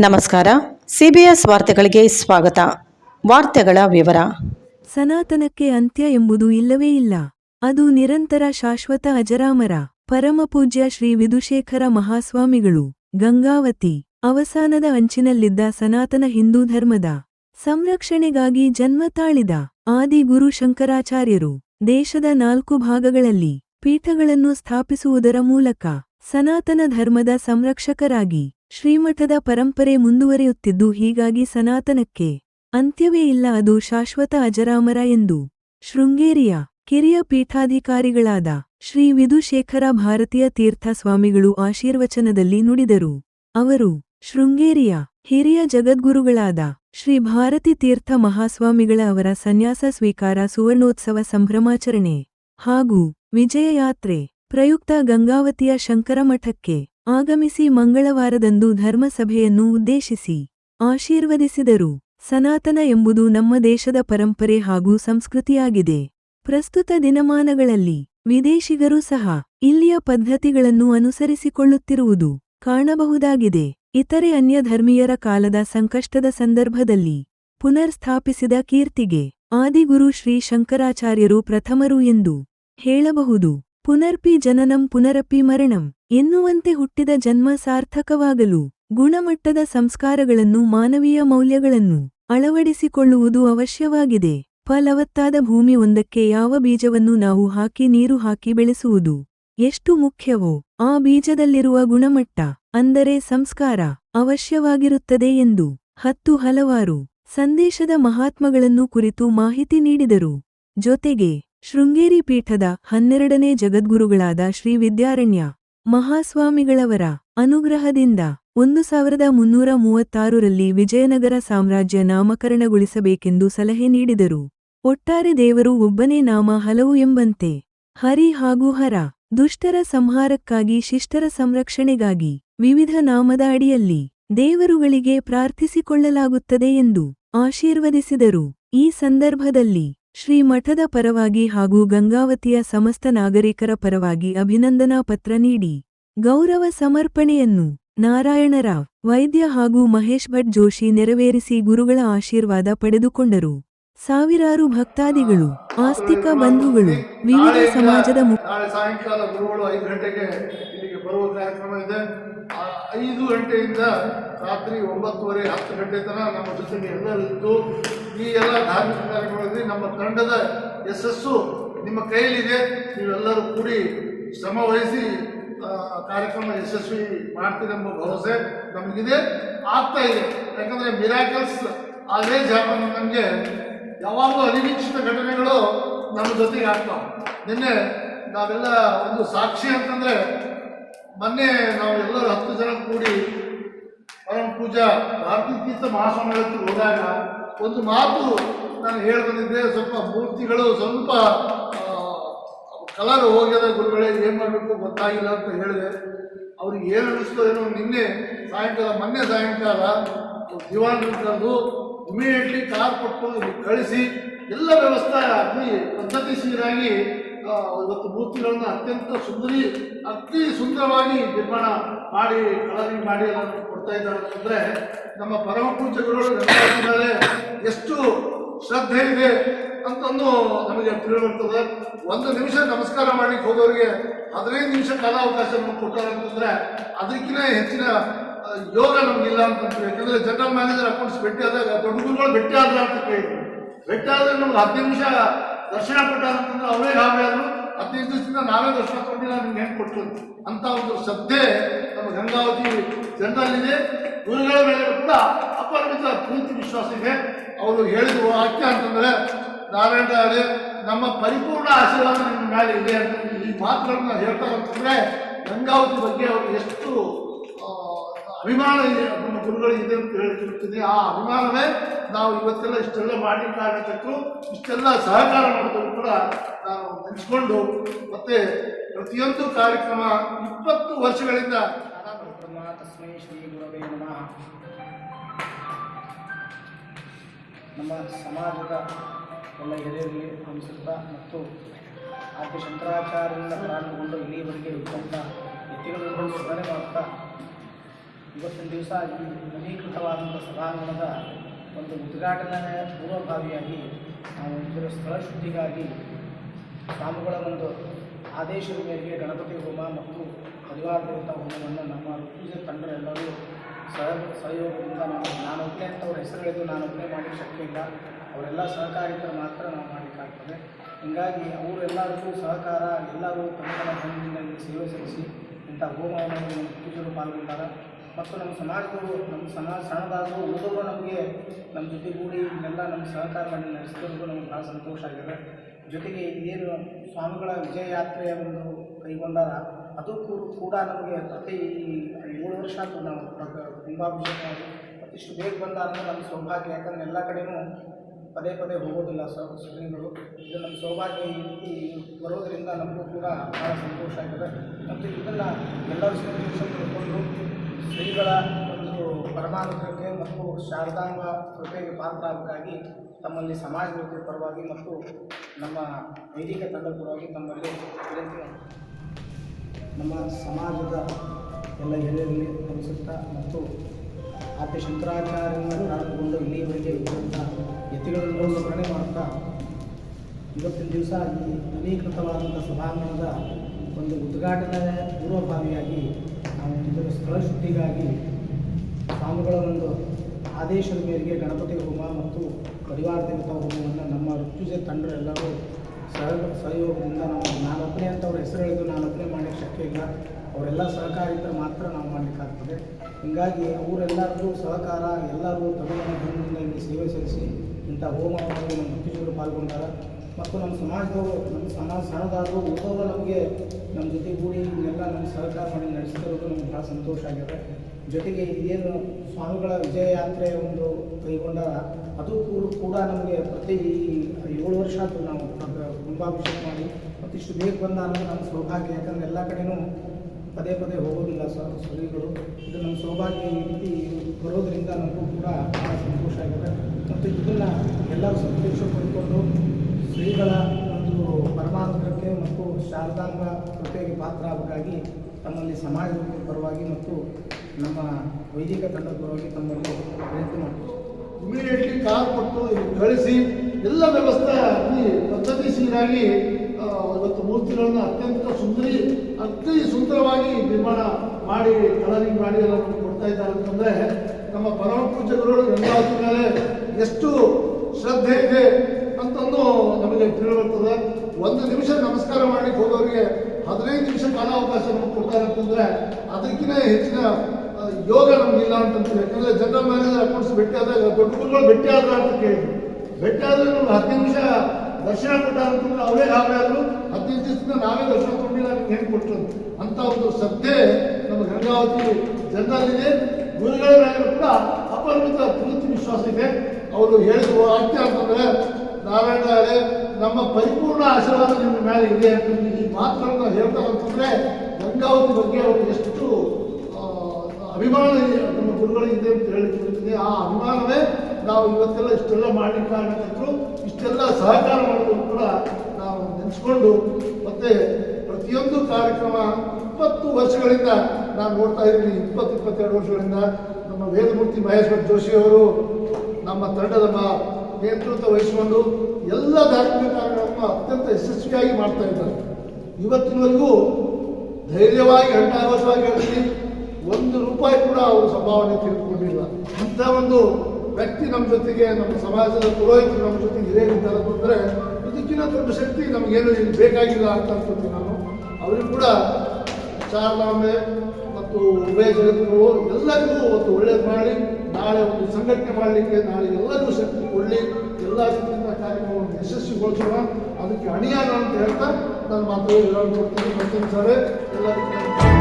ನಮಸ್ಕಾರ. ಸಿಬಿಎಸ್ ವಾರ್ತೆಗಳಿಗೆ ಸ್ವಾಗತ. ವಾರ್ತೆಗಳ ವಿವರ. ಸನಾತನಕ್ಕೆ ಅಂತ್ಯ ಎಂಬುದು ಇಲ್ಲವೇ ಇಲ್ಲ. ಅದು ನಿರಂತರ ಶಾಶ್ವತ ಅಜರಾಮರ ಪರಮಪೂಜ್ಯ ಶ್ರೀ ವಿಧುಶೇಖರ ಮಹಾಸ್ವಾಮಿಗಳು, ಗಂಗಾವತಿ, ಅವಸಾನದ ಅಂಚಿನಲ್ಲಿದ್ದ ಸನಾತನ ಹಿಂದೂ ಧರ್ಮದ ಸಂರಕ್ಷಣೆಗಾಗಿ ಜನ್ಮ ತಾಳಿದ ಆದಿ ಗುರು ಶಂಕರಾಚಾರ್ಯರು ದೇಶದ ನಾಲ್ಕು ಭಾಗಗಳಲ್ಲಿ ಪೀಠಗಳನ್ನು ಸ್ಥಾಪಿಸುವುದರ ಮೂಲಕ ಸನಾತನ ಧರ್ಮದ ಸಂರಕ್ಷಕರಾಗಿ ಶ್ರೀಮಠದ ಪರಂಪರೆ ಮುಂದುವರಿಯುತ್ತಿದ್ದು ಹೀಗಾಗಿ ಸನಾತನಕ್ಕೆ ಅಂತ್ಯವೇ ಇಲ್ಲ, ಅದು ಶಾಶ್ವತ ಅಜರಾಮರ ಎಂದು ಶೃಂಗೇರಿಯ ಕಿರಿಯ ಪೀಠಾಧಿಕಾರಿಗಳಾದ ಶ್ರೀ ವಿಧುಶೇಖರ ಭಾರತೀಯ ತೀರ್ಥ ಸ್ವಾಮಿಗಳು ಆಶೀರ್ವಚನದಲ್ಲಿ ನುಡಿದರು. ಅವರು ಶೃಂಗೇರಿಯ ಹಿರಿಯ ಜಗದ್ಗುರುಗಳಾದ ಶ್ರೀ ಭಾರತಿ ತೀರ್ಥ ಮಹಾಸ್ವಾಮಿಗಳ ಅವರ ಸನ್ಯಾಸ ಸ್ವೀಕಾರ ಸುವರ್ಣೋತ್ಸವ ಸಂಭ್ರಮಾಚರಣೆ ಹಾಗೂ ವಿಜಯಯಾತ್ರೆ ಪ್ರಯುಕ್ತ ಗಂಗಾವತಿಯ ಶಂಕರಮಠಕ್ಕೆ ಆಗಮಿಸಿ ಮಂಗಳವಾರದಂದು ಧರ್ಮಸಭೆಯನ್ನು ಉದ್ದೇಶಿಸಿ ಆಶೀರ್ವದಿಸಿದರು. ಸನಾತನ ಎಂಬುದು ನಮ್ಮ ದೇಶದ ಪರಂಪರೆ ಹಾಗೂ ಸಂಸ್ಕೃತಿಯಾಗಿದೆ. ಪ್ರಸ್ತುತ ದಿನಮಾನಗಳಲ್ಲಿ ವಿದೇಶಿಗರೂ ಸಹ ಇಲ್ಲಿಯ ಪದ್ಧತಿಗಳನ್ನು ಅನುಸರಿಸಿಕೊಳ್ಳುತ್ತಿರುವುದು ಕಾಣಬಹುದಾಗಿದೆ. ಇತರೆ ಅನ್ಯ ಧರ್ಮೀಯರ ಕಾಲದ ಸಂಕಷ್ಟದ ಸಂದರ್ಭದಲ್ಲಿ ಪುನರ್ಸ್ಥಾಪಿಸಿದ ಕೀರ್ತಿಗೆ ಆದಿಗುರು ಶ್ರೀ ಶಂಕರಾಚಾರ್ಯರು ಪ್ರಥಮರು ಎಂದು ಹೇಳಬಹುದು. ಪುನರ್ಪಿ ಜನನಂ ಪುನರಪಿ ಮರಣಂ ಎನ್ನುವಂತೆ ಹುಟ್ಟಿದ ಜನ್ಮ ಸಾರ್ಥಕವಾಗಲು ಗುಣಮಟ್ಟದ ಸಂಸ್ಕಾರಗಳನ್ನು ಮಾನವೀಯ ಮೌಲ್ಯಗಳನ್ನು ಅಳವಡಿಸಿಕೊಳ್ಳುವುದು ಅವಶ್ಯವಾಗಿದೆ. ಫಲವತ್ತಾದ ಭೂಮಿ ಒಂದಕ್ಕೆ ಯಾವ ಬೀಜವನ್ನು ನಾವು ಹಾಕಿ ನೀರು ಹಾಕಿ ಬೆಳೆಸುವುದು? ಎಷ್ಟು ಮುಖ್ಯವೋ ಆ ಬೀಜದಲ್ಲಿರುವ ಗುಣಮಟ್ಟ, ಅಂದರೆ ಸಂಸ್ಕಾರ, ಅವಶ್ಯವಾಗಿರುತ್ತದೆ ಎಂದು ಹತ್ತು ಹಲವಾರು ಸಂದೇಶದ ಮಹಾತ್ಮಗಳನ್ನು ಕುರಿತು ಮಾಹಿತಿ ನೀಡಿದರು. ಜೊತೆಗೆ ಶೃಂಗೇರಿ ಪೀಠದ ಹನ್ನೆರಡನೇ ಜಗದ್ಗುರುಗಳಾದ ಶ್ರೀ ವಿದ್ಯಾರಣ್ಯ ಮಹಾಸ್ವಾಮಿಗಳವರ ಅನುಗ್ರಹದಿಂದ ಒಂದು ಸಾವಿರದ ಮುನ್ನೂರ ಮೂವತ್ತಾರರಲ್ಲಿ ವಿಜಯನಗರ ಸಾಮ್ರಾಜ್ಯ ನಾಮಕರಣಗೊಳಿಸಬೇಕೆಂದು ಸಲಹೆ ನೀಡಿದರು. ಒಟ್ಟಾರೆ ದೇವರು ಒಬ್ಬನೇ ನಾಮ ಹಲವು ಎಂಬಂತೆ. ಹರಿ ಹಾಗೂ ಹರ, ದುಷ್ಟರ ಸಂಹಾರಕ್ಕಾಗಿ, ಶಿಷ್ಟರ ಸಂರಕ್ಷಣೆಗಾಗಿ, ವಿವಿಧ ನಾಮದ ಅಡಿಯಲ್ಲಿ ದೇವರುಗಳಿಗೆ ಪ್ರಾರ್ಥಿಸಿಕೊಳ್ಳಲಾಗುತ್ತದೆ ಎಂದು ಆಶೀರ್ವದಿಸಿದರು. ಈ ಸಂದರ್ಭದಲ್ಲಿ ಶ್ರೀ ಮಠದ ಪರವಾಗಿ ಹಾಗೂ ಗಂಗಾವತಿಯ ಸಮಸ್ತ ನಾಗರಿಕರ ಪರವಾಗಿ ಅಭಿನಂದನಾ ಪತ್ರ ನೀಡಿ. ಗೌರವ ಸಮರ್ಪಣೆಯನ್ನು ನಾರಾಯಣರಾವ್ ವೈದ್ಯ ಹಾಗೂ ಮಹೇಶ್ ಭಟ್ ಜೋಶಿ ನೆರವೇರಿಸಿ ಗುರುಗಳ ಆಶೀರ್ವಾದ ಪಡೆದುಕೊಂಡರು. ಸಾವಿರಾರು ಭಕ್ತಾದಿಗಳು ಆಸ್ತಿಕ ಬಂಧುಗಳು ವಿವಿಧ ಸಮಾಜದ ನಾಳೆ ಸಾಯಂಕಾಲ ಗುರುಗಳು ಐದು ಗಂಟೆಗೆ ಇಲ್ಲಿಗೆ ಬರುವ ಕಾರ್ಯಕ್ರಮ ಇದೆ. ಆ ಐದು ಗಂಟೆಯಿಂದ ರಾತ್ರಿ ಒಂಬತ್ತುವರೆ ಹತ್ತು ಗಂಟೆ ತನಕ ನಮ್ಮ ಜೊತೆಗೆ ಎಲ್ಲರಿದ್ದು ಈ ಎಲ್ಲ ಧಾರ್ಮಿಕ ಕಾರ್ಯಕ್ರಮಗಳಲ್ಲಿ ನಮ್ಮ ತಂಡದ ಯಶಸ್ಸು ನಿಮ್ಮ ಕೈಯಲ್ಲಿದೆ. ನೀವೆಲ್ಲರೂ ಕೂಡಿ ಶ್ರಮ ವಹಿಸಿ ಆ, ಕಾರ್ಯಕ್ರಮ ಯಶಸ್ವಿ ಮಾಡ್ತೀರೆಂಬ ಭರವಸೆ ನಮಗಿದೆ. ಆಗ್ತಾ ಇದೆ. ಯಾಕಂದರೆ ಮಿರಾಕಲ್ಸ್ ಅದೇ ಜಾಪನ ನಮಗೆ ಯಾವಾಗಲೂ ಅನಿರೀಕ್ಷಿತ ಘಟನೆಗಳು ನಮ್ಮ ಜೊತೆಗೆ ಆಗ್ತಾವೆ. ನಿನ್ನೆ ನಾವೆಲ್ಲ ಒಂದು ಸಾಕ್ಷಿ ಅಂತಂದರೆ ಮೊನ್ನೆ ನಾವು ಎಲ್ಲರೂ ಹತ್ತು ಜನ ಕೂಡಿ ಪರಮ ಪೂಜಾ ಭಾರತೀಯ ತೀರ್ಥ ಮಹಾಸಮ್ಮೇಳನಕ್ಕೆ ಹೋದಾಗ ಒಂದು ಮಾತು ನಾನು ಹೇಳಿ ಬಂದಿದ್ದೆ. ಸ್ವಲ್ಪ ಮೂರ್ತಿಗಳು ಸ್ವಲ್ಪ ಕಲರ್ ಹೋಗ್ಯದ ಗುರುಗಳೇ, ಏನು ಮಾಡಬೇಕು ಗೊತ್ತಾಗಿಲ್ಲ ಅಂತ ಹೇಳಿದೆ. ಅವ್ರಿಗೆ ಏನು ಅನಿಸ್ತೋ ಏನೋ ನಿನ್ನೆ ಸಾಯಂಕಾಲ, ಮೊನ್ನೆ ಸಾಯಂಕಾಲ, ದಿವಾನ್ ಕರೆದು ಇಮಿಡಿಯೇಟ್ಲಿ ಕಾರ್ ಕೊಟ್ಟು ಕಳಿಸಿ, ಎಲ್ಲ ವ್ಯವಸ್ಥೆ ಅತಿ ಪದ್ಧತಿ ಸೀರಾಗಿ ಇವತ್ತು ಮೂರ್ತಿಗಳನ್ನ ಅತ್ಯಂತ ಸುಂದರಿ, ಅತಿ ಸುಂದರವಾಗಿ ನಿರ್ಮಾಣ ಮಾಡಿ, ಕಳರಿ ಮಾಡಿ ಎಲ್ಲ ಕೊಡ್ತಾ ಇದ್ದಾರೆ. ಅಂತಂದ್ರೆ ನಮ್ಮ ಪರಮ ಪೂಜೆಗಳು ಮೇಲೆ ಎಷ್ಟು ಶ್ರದ್ಧೆ ಇದೆ ಅಂತಂದು ನಮಗೆ ತಿಳಿಬರ್ತದೆ ಒಂದು ನಿಮಿಷ ನಮಸ್ಕಾರ ಮಾಡ್ಲಿಕ್ಕೆ ಹೋದವರಿಗೆ ಹದಿನೈದು ನಿಮಿಷ ಕಾಲಾವಕಾಶ ನಮ್ಗೆ ಕೊಟ್ಟಾರೆ ಅಂತಂದ್ರೆ ಅದಕ್ಕಿಂತ ಹೆಚ್ಚಿನ ಯೋಗ ನಮಗಿಲ್ಲ ಅಂತ ಯಾಕಂದ್ರೆ ಜನರಲ್ ಮ್ಯಾನೇಜರ್ ಅಕೌಂಟ್ಸ್ ಭೇಟಿ ಆದಾಗ ದೊಡ್ಡ ಗುರುಗಳು ಭೇಟಿ ಆದ್ರೆ ಅಂತ ಕೇಳಿದ್ರು. ಭೇಟಿ ಆದ್ರೆ ನಮ್ಗೆ ಹದಿನೈದು ನಿಮಿಷ ದರ್ಶನ ಕೊಟ್ಟಾರ ಅಂತಂದ್ರೆ ಅವರೇ ಹಾವೇ ಆದ್ರು. ಹದಿನೈದು ದಿವಸದಿಂದ ನಾವೇ ದರ್ಶನ ಕೊಟ್ಟಿಲ್ಲ ನಿಮ್ಗೆ ಹೆಂಗೆ ಕೊಟ್ಟು ಅಂತ. ಒಂದು ಶ್ರದ್ಧೆ ನಮ್ಮ ಗಂಗಾವತಿ ಜನರಲ್ಲಿದೆ ಗುರುಗಳ ಮೇಲೆ ಕೂಡ ಅಪರಿಮಿತ ಪ್ರೀತಿ ವಿಶ್ವಾಸ ಇದೆ. ಅವರು ಹೇಳಿದ್ರು ವಾಕ್ಯ ಅಂತಂದ್ರೆ ನಾರಾಯಣ ಅವರೇ ನಮ್ಮ ಪರಿಪೂರ್ಣ ಆಶೀರ್ವಾದ ನಿಮ್ಮ ಮೇಲೆ ಇದೆ ಅಂತ ಈ ಮಾತುಗಳನ್ನು ಹೇಳ್ತಾ ಅಂತಂದ್ರೆ ಗಂಗಾವತಿ ಬಗ್ಗೆ ಅವರು ಎಷ್ಟು ಅಭಿಮಾನ ಇದೆ, ನಮ್ಮ ಗುರುಗಳಿಗೆ ಇದೆ ಅಂತ ಹೇಳ್ತಿರ್ತೀನಿ ಆ ಅಭಿಮಾನವೇ ನಾವು ಇವತ್ತೆಲ್ಲ ಇಷ್ಟೆಲ್ಲ ಮಾಡಿ ಕಾರಣಕ್ಕೂ ಇಷ್ಟೆಲ್ಲ ಸಹಕಾರ ಮಾಡೋದನ್ನು ಕೂಡ ನಾನು ನೆನೆಸ್ಕೊಂಡು ಮತ್ತೆ ಪ್ರತಿಯೊಂದು ಕಾರ್ಯಕ್ರಮ ಇಪ್ಪತ್ತು ವರ್ಷಗಳಿಂದ ನಮ್ಮ ಸಮಾಜದ ಎಲ್ಲ ಹಿರಿಯರಿಗೆ ಅನಿಸುತ್ತಾ ಮತ್ತು ಆದ್ಯ ಶಂಕರಾಚಾರ್ಯರಿಂದ ಪ್ರಾರಂಭಗೊಂಡು ಇಲ್ಲಿಯವರೆಗೆ ಇದ್ದಂಥ ವ್ಯಕ್ತಿಗಳನ್ನು ಸ್ಮರಣೆ ಮಾಡ್ತಾ ಇವತ್ತಿನ ದಿವಸ ಈ ನವೀಕೃತವಾದಂಥ ಸಭಾಂಗಣದ ಒಂದು ಉದ್ಘಾಟನೆ ಪೂರ್ವಭಾವಿಯಾಗಿ ನಾವು ಇದರ ಸ್ಥಳ ಶುದ್ಧಿಗಾಗಿ ಸ್ವಾಮಿಗಳ ಒಂದು ಆದೇಶದ ಮೇರೆಗೆ ಗಣಪತಿ ಹೋಮ ಮತ್ತು ಪರಿವಾರ ದೇವತಾ ಹೋಮವನ್ನು ನಮ್ಮ ಋತುಜ ತಂಡರೆಲ್ಲರೂ ಸಹ ಸಹಯೋಗದಿಂದ ನಾವು ನಾನು ಒಬ್ಬನೇ ಅಂತ ಅವ್ರ ಹೆಸರುಗಳಿದ್ದು ನಾನು ಒಬ್ಬನೇ ಶಕ್ತಿ ಇಲ್ಲ. ಅವರೆಲ್ಲ ಸಹಕಾರಿತರು ಮಾತ್ರ ನಾವು ಮಾಡಲಿಕ್ಕಾಗ್ತದೆ ಹೀಗಾಗಿ ಅವರೆಲ್ಲರಿಗೂ ಸಹಕಾರ, ಎಲ್ಲರೂ ಕನ್ನಡ ಬಂದಿಂದ ಇಲ್ಲಿ ಸೇವೆ ಸಲ್ಲಿಸಿ ಇಂಥ ಹೋಮವನ್ನು ಪೂಜೆಗಳು ಪಾಲ್ಗೊಂಡಾರ ಮತ್ತು ನಮ್ಮ ಸಮಾಜದವರು, ನಮ್ಮ ಸಮಾಜ ಸಣ್ಣದಾದರೂ ಉಳಿದವರು ನಮಗೆ ನಮ್ಮ ಜೊತೆಗೂಡಿ ಇದನ್ನೆಲ್ಲ ನಮ್ಮ ಸಹಕಾರ ಮಾಡಿ ನಡೆಸಿದ್ರು ನಮ್ಗೆ ಭಾಳ ಸಂತೋಷ ಆಗಿದೆ. ಜೊತೆಗೆ ಏನು ಸ್ವಾಮಿಗಳ ವಿಜಯ ಯಾತ್ರೆಯ ಒಂದು ಕೈಗೊಂಡಾರ ಅದು ಕೂಡ ನಮಗೆ ಪ್ರತಿ ಏಳು ವರ್ಷ ಕೂಡ ನಾವು ಕುಂಭಾಭಿಷೇಕ ಮತ್ತಿಷ್ಟು ಬೇಗ ಬಂದಾರ ನಮ್ಮ ಸೌಭಾಗ್ಯ, ಯಾಕಂದ್ರೆ ಎಲ್ಲ ಕಡೆನೂ ಪದೇ ಪದೇ ಹೋಗೋದಿಲ್ಲ ಸರ್ ಶ್ರೀಗಳು ಇದು ನಮ್ಮ ಸೌಭಾಗ್ಯ ಈ ರೀತಿ ಬರೋದರಿಂದ ನಮಗೂ ಕೂಡ ಭಾಳ ಸಂತೋಷ ಆಗ್ತದೆ ಮತ್ತು ಇದನ್ನು ಎಲ್ಲರೂ ಪಡ್ಕೊಂಡು ಶ್ರೀಗಳ ಒಂದು ಪರಮಾನುಗ್ರಹಕ್ಕೆ ಮತ್ತು ಶಾರದಾಂಗ ಕೃಪೆಗೆ ಪಾತ್ರ ಆಗಬೇಕಾಗಿ ತಮ್ಮಲ್ಲಿ ಸಮಾಜ ಪರವಾಗಿ ಮತ್ತು ನಮ್ಮ ವೈದಿಕ ತಂಡ ಪರವಾಗಿ ತಮ್ಮಲ್ಲಿ ನಮ್ಮ ಸಮಾಜದ ಎಲ್ಲ ಹಿರಿಯರಲ್ಲಿ ಕಲಿಸುತ್ತಾ ಮತ್ತು ಆದ್ಯ ಶಂಕರಾಚಾರ್ಯರನ್ನು ನಡೆದುಕೊಂಡು ಇಲ್ಲಿಯವರೆಗೆ ಇರುವಂಥ ಯತಿಗಳನ್ನು ಸ್ಮರಣೆ ಮಾಡ್ತಾ ಇವತ್ತಿನ ದಿವಸ ಈ ನವೀಕೃತವಾದಂಥ ಸಭಾಂಗಣದ ಒಂದು ಉದ್ಘಾಟನೆ ಪೂರ್ವಭಾವಿಯಾಗಿ ನಾವು ಇದರ ಸ್ಥಳ ಶುದ್ಧಿಗಾಗಿ ಸ್ವಾಮಿಗಳ ಒಂದು ಆದೇಶದ ಮೇರೆಗೆ ಗಣಪತಿ ಹೋಮ ಮತ್ತು ಪರಿವಾರ ದೇವತಾ ಹೋಮವನ್ನು ನಮ್ಮ ಋತುಜ ತಂಡರೆಲ್ಲರೂ ಸಹ ಸಹಯೋಗದಿಂದ ನಾವು ನಾನೊಬ್ಬನೇ ಅಂತ ಅವ್ರ ಹೆಸರು ಹೇಳಿದ್ದು ನಾನೊಬ್ಬನೇ ಮಾಡಲಿಕ್ಕೆ ಶಕ್ಯ ಇಲ್ಲ. ಅವರೆಲ್ಲ ಸಹಕಾರಿಕರು ಮಾತ್ರ ನಾವು ಮಾಡಲಿಕ್ಕಾಗ್ತದೆ. ಹೀಗಾಗಿ ಅವರೆಲ್ಲರಿಗೂ ಸಹಕಾರ, ಎಲ್ಲರೂ ತಮಿಳಿನ ಬಂದಿಂದ ಇಲ್ಲಿ ಸೇವೆ ಸಲ್ಲಿಸಿ ಇಂಥ ಹೋಮ ಋತುಜರು ಪಾಲ್ಗೊಂಡಾರ. ಮತ್ತು ನಮ್ಮ ಸಮಾಜದವರು, ನಮ್ಮ ಸಮಾಜ ಸಣ್ಣದಾದರೂ ಉಳಿದವರು ನಮಗೆ ನಮ್ಮ ಜೊತೆಗೂಡಿ ಇವನ್ನೆಲ್ಲ ನಮ್ಮ ಸಹಕಾರ ಮಾಡಿ ನಡೆಸ್ತಿರೋದು ನಮ್ಗೆ ಭಾಳ ಸಂತೋಷ ಆಗಿದೆ. ಜೊತೆಗೆ ಏನು ಸ್ವಾಮಿಗಳ ವಿಜಯ ಯಾತ್ರೆ ಒಂದು ಕೈಗೊಂಡಾರ, ಅದು ಕೂಡ ನಮಗೆ ಪ್ರತಿ ಏಳು ವರ್ಷ ಆಯ್ತು ನಾವು ಕುಂಭಾಭಿಷೇಕ ಮಾಡಿ. ಮತ್ತಿಷ್ಟು ಬೇಗ ಬಂದ ಅನ್ನೋದು ನಮ್ಮ ಸೌಭಾಗ್ಯ, ಯಾಕಂದರೆ ಎಲ್ಲ ಕಡೆನೂ ಪದೇ ಪದೇ ಹೋಗೋದಿಲ್ಲ ಸರ್ ಶ್ರೀಗಳು ಇದು ನಮ್ಮ ಸೌಭಾಗ್ಯ ಈ ರೀತಿ ಬರೋದರಿಂದ ನಮಗೂ ಕೂಡ ಭಾಳ ಸಂತೋಷ ಆಗಿದೆ ಮತ್ತು ಇದನ್ನು ಎಲ್ಲರೂ ಸಂತೋಷ ಪಡ್ಕೊಂಡು ಶ್ರೀಗಳ ಒಂದು ಪರಮಾನುಗ್ರಹಕ್ಕೆ ಮತ್ತು ಶಾರದಾಂಗ ಕೃಪೆಗೆ ಪಾತ್ರ ಆಗಬೇಕಾಗಿ ತಮ್ಮಲ್ಲಿ ಸಮಾಜದ ಪರವಾಗಿ ಮತ್ತು ನಮ್ಮ ವೈದಿಕ ತಂಡದ ಪರವಾಗಿ ತಮ್ಮಲ್ಲಿ ಪ್ರಯತ್ನ ಮಾಡ್ತೀವಿ. ಇಮಿಡಿಯೇಟ್ಲಿ ಕಾರ್ ಕೊಟ್ಟು ಕಳಿಸಿ, ಎಲ್ಲ ವ್ಯವಸ್ಥೆ ಪದ್ಧತಿಶೀಲಾಗಿ ಇವತ್ತು ಮೂರ್ತಿಗಳನ್ನು ಅತ್ಯಂತ ಸುಂದರಿ, ಅತಿ ಸುಂದರವಾಗಿ ನಿರ್ಮಾಣ ಮಾಡಿ ಕಲರಿಂಗ್ ಮಾಡಿ ಎಲ್ಲ ಕೊಡ್ತಾ ಇದ್ದಾರೆ. ಅಂತಂದರೆ ನಮ್ಮ ಪರಮ ಪೂಜಕರು ಗಂಗಾವತಿ ಮೇಲೆ ಎಷ್ಟು ಶ್ರದ್ಧೆ ಇದೆ ಅಂತಂದು ನಮಗೆ ತಿಳಿಬರ್ತದೆ ಒಂದು ನಿಮಿಷ ನಮಸ್ಕಾರ ಮಾಡಿ ಹೋಗೋರಿಗೆ ಹದಿನೈದು ನಿಮಿಷ ಕಾಲಾವಕಾಶ ನಮ್ಗೆ ಕೊಡ್ತಾರೆ ಅಂತಂದ್ರೆ ಅದಕ್ಕಿಂತ ಹೆಚ್ಚಿನ ಯೋಗ ನಮಗಿಲ್ಲ ಅಂತಂತೀವಿ ಯಾಕಂದರೆ ಜನರಲ್ ಮ್ಯಾನೇಜರ್ ಅಕೌಂಟ್ಸ್ ಭೇಟಿ ಆದಾಗ, ದೊಡ್ಡ ಗುರುಗಳು ಭೇಟಿ ಆದ್ರೆ ಅಂತ ಕೇಳಿ ಭೇಟಿ ಆದ್ರೆ ನಮ್ಗೆ ಹತ್ತು ನಿಮಿಷ ದರ್ಶನ ಕೊಟ್ಟಾದ್ರು ಅವರೇ ಹಾಗೆ ಆದ್ರು ಹದಿನೈದು ದಿವಸದಿಂದ ನಾವೇ ದರ್ಶನ ಕೊಟ್ಟಿಲ್ಲ ಹೇಳಿ ಕೊಟ್ಟರು ಅಂತ ಒಂದು ಶ್ರದ್ಧೆ ನಮ್ಮ ಗಂಗಾವತಿ ಜನರಲ್ಲಿದೆ. ಗುರುಗಳ ಮೇಲೆ ಕೂಡ ಅಪರಿಮಿತ ಪ್ರೀತಿ ವಿಶ್ವಾಸ ಇದೆ. ಅವರು ಹೇಳಿದ್ರು ವಾಕ್ಯ ಅಂತಂದ್ರೆ ನಾರಾಯಣ ನಮ್ಮ ಪರಿಪೂರ್ಣ ಆಶೀರ್ವಾದ ನಿಮ್ಮ ಮೇಲೆ ಇದೆ ಅಂತ ಈ ಮಾತುಗಳನ್ನು ಹೇಳ್ತಾರೆ ಅಂತಂದ್ರೆ ಗಂಗಾವತಿ ಬಗ್ಗೆ ಅವರು ಎಷ್ಟು ಅಭಿಮಾನ ನಮ್ಮ ನಮ್ಮ ಗುರುಗಳಿದೆ ಅಂತ ಹೇಳಿ ಆ ಅಭಿಮಾನವೇ ನಾವು ಇವತ್ತೆಲ್ಲ ಇಷ್ಟೆಲ್ಲ ಮಾಡ್ಲಿಕ್ಕೆ ಕಾರಣಕ್ಕೂ ಇಷ್ಟೆಲ್ಲ ಸಹಕಾರ ಮಾಡೋದು ಕೂಡ ನಾವು ನೆನೆಸ್ಕೊಂಡು ಮತ್ತೆ ಪ್ರತಿಯೊಂದು ಕಾರ್ಯಕ್ರಮ ಇಪ್ಪತ್ತು ವರ್ಷಗಳಿಂದ ನಾನು ನೋಡ್ತಾ ಇದ್ದೀನಿ. ಇಪ್ಪತ್ತು, ಇಪ್ಪತ್ತೆರಡು ವರ್ಷಗಳಿಂದ ನಮ್ಮ ವೇದಮೂರ್ತಿ ಮಹೇಶ್ವರ ಭಟ್ ಜೋಶಿ ಅವರು ನಮ್ಮ ತಂಡದ ನೇತೃತ್ವ ವಹಿಸಿಕೊಂಡು ಎಲ್ಲ ಧಾರ್ಮಿಕ ಕಾರ್ಯಗಳನ್ನು ಅತ್ಯಂತ ಯಶಸ್ವಿಯಾಗಿ ಮಾಡ್ತಾ ಇದ್ದಾರೆ. ಇವತ್ತಿನವರೆಗೂ ಧೈರ್ಯವಾಗಿ ಹಂಟಾಗೋಸವಾಗಿ ಹೇಳ್ತೀನಿ. ಒಂದು ರೂಪಾಯಿ ಕೂಡ ಅವರು ಸಂಭಾವನೆ ತೆಗೆದುಕೊಂಡಿಲ್ಲ. ಇಂಥ ಒಂದು ವ್ಯಕ್ತಿ ನಮ್ಮ ಜೊತೆಗೆ, ನಮ್ಮ ಸಮಾಜದ ಪುರೋಹಿತರು ನಮ್ಮ ಜೊತೆಗೆ ಇದೇ ಅಂತ ಅಂತಂದರೆ ಇದಕ್ಕಿಂತ ದೊಡ್ಡ ಶಕ್ತಿ ನಮಗೇನು ಇಲ್ಲಿ ಬೇಕಾಗಿಲ್ಲ ಅಂತ ಅನ್ಕೋತೀನಿ ನಾನು. ಅವರಿಗೂ ಕೂಡ ಚಾರ್ಲಾಂಬೆ ಮತ್ತು ಉಭಯ ಜಗತ್ತು ಎಲ್ಲರಿಗೂ ಒಂದು ಒಳ್ಳೇದು ಮಾಡಿ ನಾಳೆ ಒಂದು ಸಂಘಟನೆ ಮಾಡಲಿಕ್ಕೆ ನಾಳೆ ಎಲ್ಲರಿಗೂ ಶಕ್ತಿ ಕೊಡಲಿ, ಎಲ್ಲ ರೀತಿಯಿಂದ ಕಾರ್ಯಕ್ರಮವನ್ನು ಯಶಸ್ವಿಗೊಳಿಸೋಣ. ಅದಕ್ಕೆ ಅಣಿಯಾನ ಅಂತ ಹೇಳ್ತಾ ನಾನು ಮಾತು ಹೇಳ್ಕೊಡ್ತೀನಿ ಮತ್ತೊಂದು ಸರ್. ಎಲ್ಲರಿಗೂ